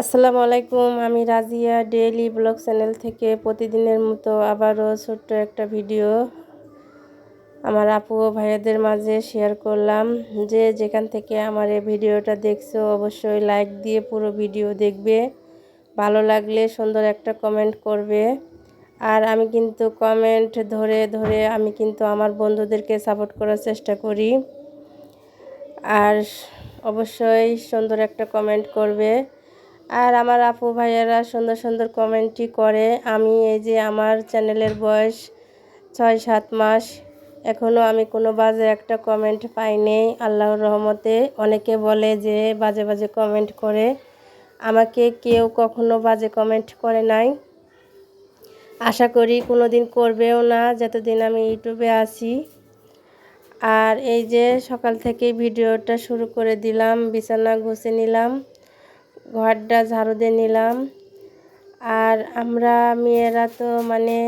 আসসালামু আলাইকুম, আমি রাজিয়া ডেইলি ব্লগ চ্যানেল থেকে প্রতিদিনের মতো আবারও ছোট্ট একটা ভিডিও আমার আপু ও ভাইয়াদের মাঝে শেয়ার করলাম। যে যেখান থেকে আমার এই ভিডিওটা দেখছ, অবশ্যই লাইক দিয়ে পুরো ভিডিও দেখবে। ভালো লাগলে সুন্দর একটা কমেন্ট করবে। আর আমি কিন্তু কমেন্ট ধরে ধরে আমি কিন্তু আমার বন্ধুদেরকে সাপোর্ট করার চেষ্টা করি। আর অবশ্যই সুন্দর একটা কমেন্ট করবে। আর আমার আপু ভাইয়েরা সুন্দর সুন্দর কমেন্টই করে। আমি এই যে আমার চ্যানেলের বয়স ছয় সাত মাস এখনও আমি কোনো বাজে একটা কমেন্ট পাইনি আল্লাহর রহমতে অনেকে বলে যে বাজে বাজে কমেন্ট করে। আমাকে কেউ কখনো বাজে কমেন্ট করে নাই। আশা করি কোনো দিন করবেও না, যতদিন আমি ইউটিউবে আসি আর এই যে সকাল থেকে ভিডিওটা শুরু করে দিলাম, বিছানা গুছে নিলাম। ঘরটা ঝাড়ু দিয়ে নিলাম। আর আমরা মেয়েরা তো মানে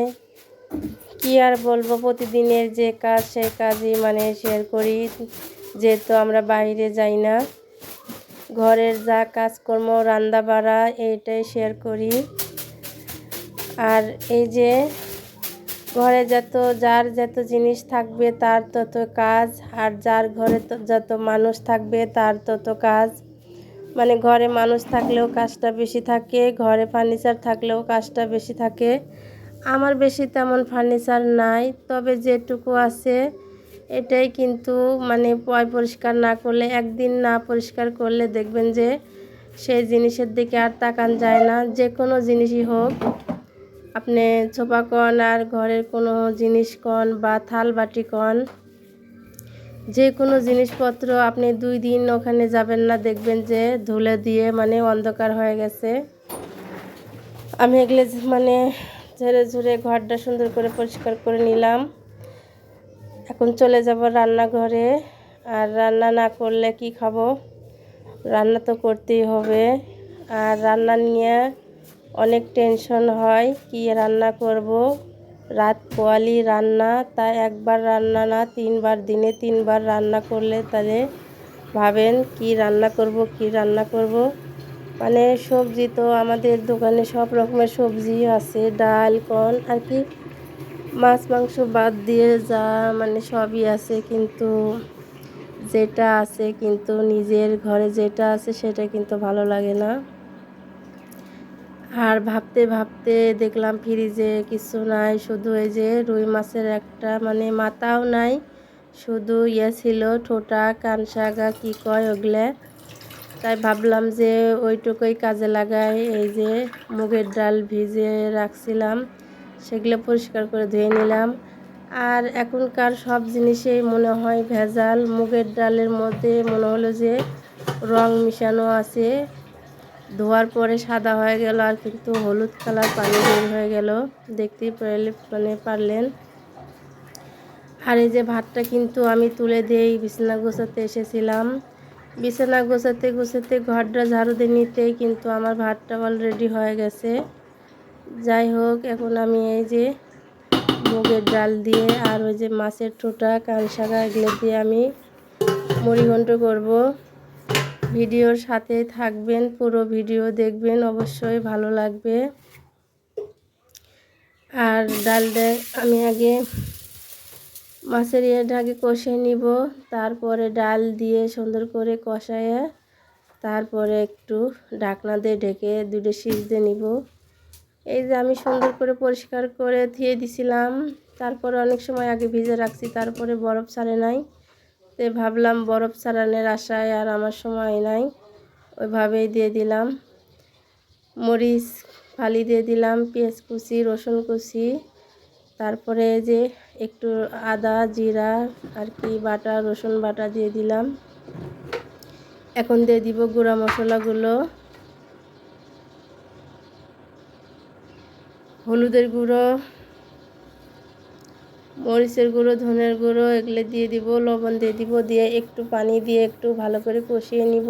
কি আর বলব, প্রতিদিনের যে কাজ সেই কাজই মানে শেয়ার করি। যেহেতু আমরা বাইরে যাই না, ঘরের যা কাজকর্ম রান্না বাড়া এইটাই শেয়ার করি। আর এই যে ঘরে যত, যার যত জিনিস থাকবে তার তত কাজ, আর যার ঘরে যত মানুষ থাকবে তার তত কাজ। মানে ঘরে মানুষ থাকলেও কাজটা বেশি থাকে, ঘরে ফার্নিচার থাকলেও কাজটা বেশি থাকে। আমার বেশি তেমন ফার্নিচার নাই, তবে যেটুকু আছে এটাই কিন্তু মানে পয় পরিষ্কার না করলে, একদিন না পরিষ্কার করলে দেখবেন যে সেই জিনিসের দিকে আর তাকান যায় না। যে কোনো জিনিসই হোক, আপনি ছোপা কন আর ঘরের কোনো জিনিস কন বা থাল বাটি কন যে কোনো জিনিসপত্র আপনি দুই দিন ওখানে যাবেন না, দেখবেন যে ধুলে দিয়ে মানে অন্ধকার হয়ে গেছে। আমি এগুলো মানে ঝেড়ে ঝুড়ে ঘরটা সুন্দর করে পরিষ্কার করে নিলাম। এখন চলে যাব রান্নাঘরে। আর রান্না না করলে কি খাব? রান্না তো করতেই হবে। আর রান্না নিয়ে অনেক টেনশন হয়, কি রান্না করব? রাত পোয়ালি রান্না, তাই একবার রান্না না, তিনবার দিনে তিনবার রান্না করলে তাহলে ভাবেন কি রান্না করব, কি রান্না করব। মানে সবজি তো আমাদের দোকানে সব রকমের সবজি আছে, ডাল, কন, আর কি মাছ, মাংস বাদ দিয়ে যা মানে সবই আছে, কিন্তু যেটা আছে, কিন্তু নিজের ঘরে যেটা আছে, সেটা কিন্তু ভালো লাগে না। আর ভাবতে ভাবতে দেখলাম ফ্রিজে কিছু নাই, শুধু এই যে রুই মাছের একটা মানে মাথাও নাই, শুধু ইয়ে ছিল, ঠোঁটা কানসাগা কি কয় ওগুলো। তাই ভাবলাম যে ওইটুকুই কাজে লাগাই, এই যে মুগের ডাল ভিজে রাখছিলাম, সেগুলো পরিষ্কার করে ধুয়ে নিলাম। আর এখনকার সব জিনিসেই মনে হয় ভেজাল, মুগের ডালের মধ্যে মনে হলো যে রং মিশানো আছে। ধোয়ার পরে সাদা হয়ে গেল আর কিন্তু হলুদ কালার পানি বের হয়ে গেল। দেখতেই পারলে মানে পারলেন। আর এই যে ভাতটা কিন্তু আমি তুলে দিয়েই বিছানা গোছাতে এসেছিলাম। বিছানা গোছাতে গোছাতে ঘরটা ঝাড়ু দিয়ে নিতেই কিন্তু আমার ভাতটা অলরেডি হয়ে গেছে। যাই হোক, এখন আমি এই যে মুগের ডাল দিয়ে আর ওই যে মাছের ঠোঁটা কানসাগা এগুলো দিয়ে আমি মুড়িঘণ্ট করব। ভিডিওর সাথে থাকবেন, পুরো ভিডিও দেখবেন, অবশ্যই ভালো লাগবে। আর ডালটা আমি আগে মাছের ইয়েটা আগে কষে নিব, তারপরে ডাল দিয়ে সুন্দর করে কষায় তারপরে একটু ঢাকনা দিয়ে ঢেকে দুটো সিজতে নিব। এই যে আমি সুন্দর করে পরিষ্কার করে ধুয়ে দিছিলাম, তারপরে অনেক সময় আগে ভিজে রাখছি, তারপরে বরফ ছাড়ে নাই। তো ভাবলাম বরফ ছাড়ানোর আশায় আর আমার সময় নাই। ওইভাবেই দিয়ে দিলাম। মরিচ, ফালি দিয়ে দিলাম, পেঁয়াজ কুচি, রসুন কুচি। তারপরে যে একটু আদা, জিরা আর কি বাটা, রসুন বাটা দিয়ে দিলাম। এখন দিয়ে দিব গুঁড়া মশলাগুলো। হলুদের গুঁড়ো মরিচের গুঁড়ো, ধনের গুঁড়ো এগুলো দিয়ে দিব, লবণ দিয়ে দিব, দিয়ে একটু পানি দিয়ে একটু ভালো করে কষিয়ে নিব।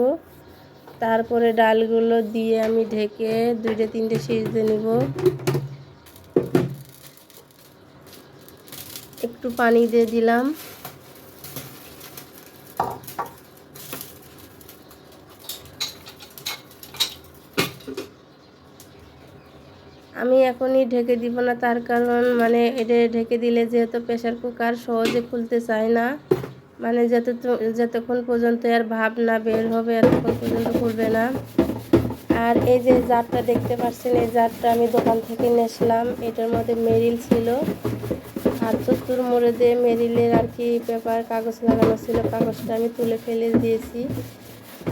তারপরে ডালগুলো দিয়ে আমি ঢেকে দুইটা, তিনটে সিজতে নিব। একটু পানি দিয়ে দিলাম। আমি এখনই ঢেকে দিব না, তার কারণ মানে এটা ঢেকে দিলে যেহেতু প্রেশার কুকার সহজে খুলতে চায় না। মানে যত যতক্ষণ পর্যন্ত আর ভাব না বের হবে, এতক্ষণ পর্যন্ত খুলবে না। আর এই যে জারটা দেখতে পাচ্ছেন, এই জারটা আমি দোকান থেকে নিয়েছিলাম এটার মধ্যে মেরিল ছিল। আর চতুর মোড়ে দিয়ে মেরিলের আর কি পেপার, কাগজ লাগানো ছিল, কাগজটা আমি তুলে ফেলে দিয়েছি।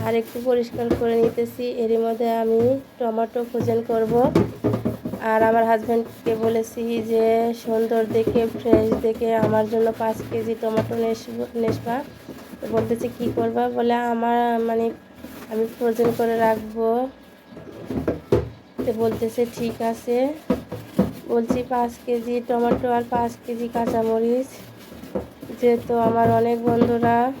আর একটু পরিষ্কার করে নিতেছি। এরই মধ্যে আমি টমেটো ভোজন করব। আর আমার হাজব্যান্ডকে বলেছি যে, সুন্দর দেখে ফ্রেশ দেখে আমার জন্য পাঁচ কেজি টমেটো নেসবা। বলতেছি, কী করবা? বলে, আমার মানে আমি ফ্রোজেন করে রাখব। বলতেছে, ঠিক আছে। বলছি, পাঁচ কেজি টমেটো আর পাঁচ কেজি কাঁচামরিচ, যেহেতু আমার অনেক বন্ধুরা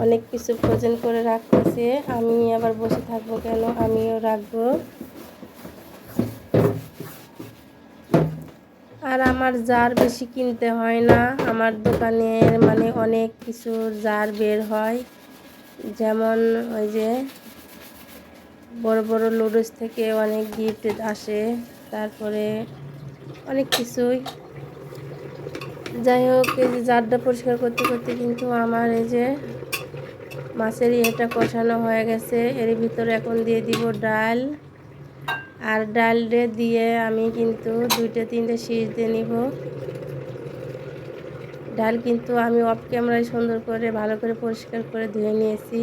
অনেক কিছু ফ্রোজেন করে রাখতেছে, আমি আবার বসে থাকব কেন? আমিও রাখব। আর আমার জার বেশি কিনতে হয় না। আমার দোকানের মানে অনেক কিছু জার বের হয়। যেমন ওই যে বড় বড় লুডুস থেকে অনেক গিফট আসে। তারপরে অনেক কিছুই। যাই হোক, এই যে জারটা পরিষ্কার করতে করতে কিন্তু আমার এই যে মাছের ইয়েটা কষানো হয়ে গেছে। এর ভিতরে এখন দিয়ে দিব ডাল। আর ডালটা দিয়ে আমি কিন্তু দুইটা, তিনটে শীষ দিয়ে নিব। ডাল কিন্তু আমি অফ ক্যামেরায় সুন্দর করে, ভালো করে পরিষ্কার করে ধুয়ে নিয়েছি।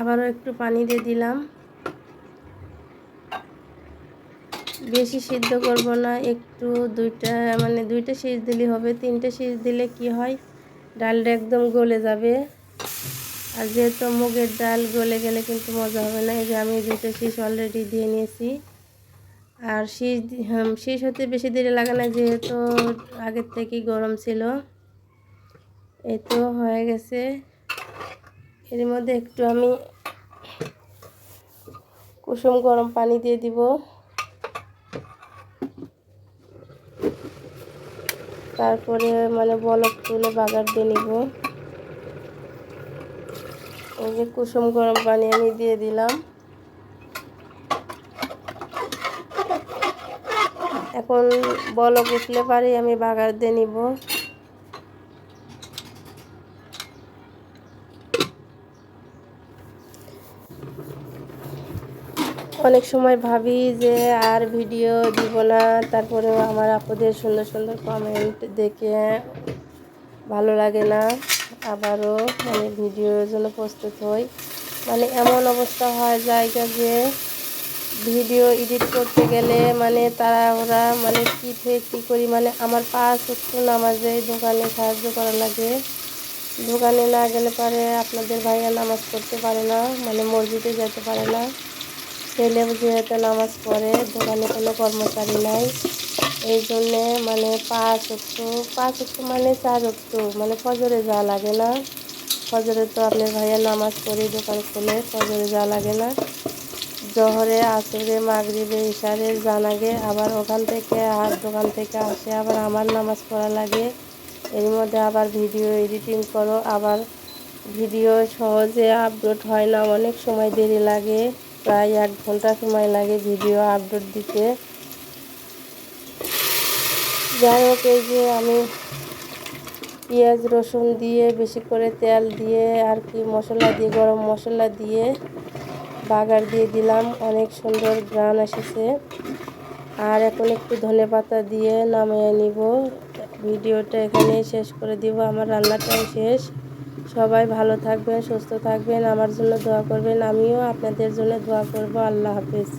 আবারও একটু পানি দিয়ে দিলাম। বেশি সিদ্ধ করব না, একটু দুইটা মানে দুইটা সিজ দিলে হবে, তিনটে সিজ দিলে কি হয়? ডালটা একদম গলে যাবে। আর যেহেতু মুগের ডাল গলে গেলে কিন্তু মজা হবে না, এই যে আমি দুটো শীষ অলরেডি দিয়ে নিয়েছি। আর শীষ শীষ হতে বেশি দেরি লাগে না, যেহেতু আগের থেকেই গরম ছিল। এই তো হয়ে গেছে। এর মধ্যে একটু আমি কুসুম গরম পানি দিয়ে দিব। তারপরে মানে বলক তুলে বাগার দিয়ে নিব। এই যে কুসুম গরম পানি আমি দিয়ে দিলাম। এখন বলক উঠলে পারে, আমি বাগার দিয়ে নিব। অনেক সময় ভাবি যে আর ভিডিও দিব না, তারপরেও আমার আপুদের সুন্দর সুন্দর কমেন্ট দেখে ভালো লাগে না। আবারও মানে ভিডিওর জন্য প্রস্তুত হই। মানে এমন অবস্থা হয় জায়গা যে ভিডিও এডিট করতে গেলে মানে তারা ওরা মানে কী থেকে কী করি মানে আমার পাঁচ একটু নামাজে দোকানে সাহায্য করা লাগে। দোকানে না গেলে পারে আপনাদের ভাইয়া নামাজ পড়তে পারে না মানে মসজিদে যেতে পারে না। ছেলে যেহেতু নামাজ পড়ে, দোকানে কোনো কর্মচারী নাই। এই জন্যে মানে পাঁচ একটু পাঁচ একটু মানে চার একটু মানে ফজরে যাওয়া লাগে না। ফজরে তো আপনার ভাইয়া নামাজ পড়ে দোকান খুলে, ফজরে যাওয়া লাগে না। জহরে, আসরে, মাগরিবে, ইশারে জানাগে আবার ওখান থেকে আর দোকান থেকে আসে, আবার আমার নামাজ পড়া লাগে। এর মধ্যে আবার ভিডিও এডিটিং করো, আবার ভিডিও সহজে আপলোড হয় না, অনেক সময় দেরি লাগে, প্রায় এক ঘণ্টা সময় লাগে ভিডিও আপলোড দিতে। যাই হোক, এই যে আমি পেঁয়াজ, রসুন দিয়ে, বেশি করে তেল দিয়ে আর কি মশলা দিয়ে, গরম মশলা দিয়ে বাগার দিয়ে দিলাম। অনেক সুন্দর গ্রান এসেছে। আর এখন একটু ধনে পাতা দিয়ে নামিয়ে নিব। ভিডিওটা এখানে শেষ করে দিব। আমার রান্নাটাও শেষ। সবাই ভালো থাকবেন, সুস্থ থাকবেন। আমার জন্য দোয়া করবেন। আমিও আপনাদের জন্য দোয়া করব। আল্লাহ হাফিজ।